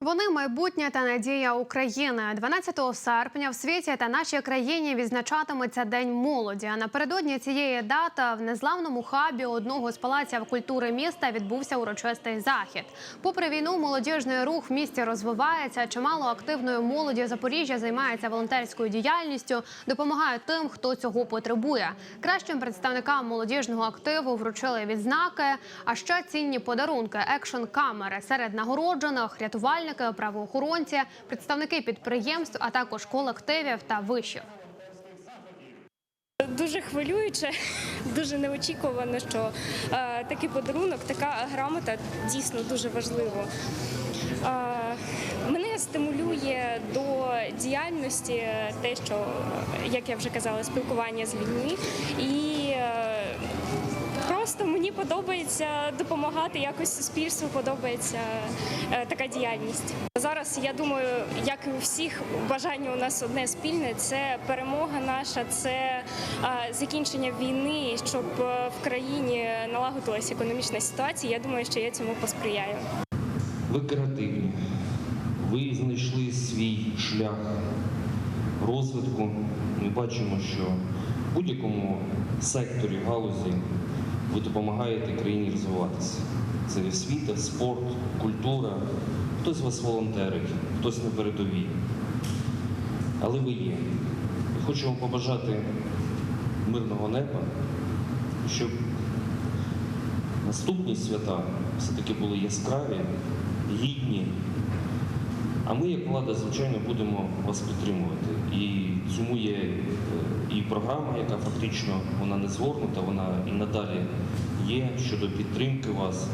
Вони майбутнє та надія України. 12 серпня в світі та нашій країні відзначатиметься День молоді. А напередодні цієї дати в незламному хабі одного з палаців культури міста відбувся урочистий захід. Попри війну, молодіжний рух в місті розвивається. Чимало активної молоді Запоріжжя займається волонтерською діяльністю, допомагає тим, хто цього потребує. Кращим представникам молодіжного активу вручили відзнаки, а ще цінні подарунки, екшн камери серед нагороджених, рятувальники, правоохоронці, представники підприємств, а також колективів та вишів. Дуже хвилююче, дуже неочікувано, що е, такий подарунок, така грамота дійсно дуже важливо. Е, мене стимулює до діяльності те, що, як я вже казала, спілкування з людьми. І е, просто мені подобається допомагати якось суспільству, подобається е, така діяльність. Зараз я думаю, як і у всіх, бажання у нас одне спільне це перемога наша, це е, закінчення війни, щоб е, в країні налагодилася економічна ситуація. Я думаю, що я цьому посприяю. Ви креативні, ви знайшли свій шлях розвитку. Ми бачимо, що в будь-якому секторі галузі ви допомагаєте країні розвиватися. Це освіта, спорт, культура. Хтось з вас волонтерить, хтось на передовій. Але ви є. І хочу вам побажати мирного неба, щоб наступні свята все-таки були яскраві, гідні. А ми, як влада, звичайно, будемо вас підтримувати. І цьому є е, програма, яка фактично вона не згорнута, вона і надалі є щодо підтримки вас.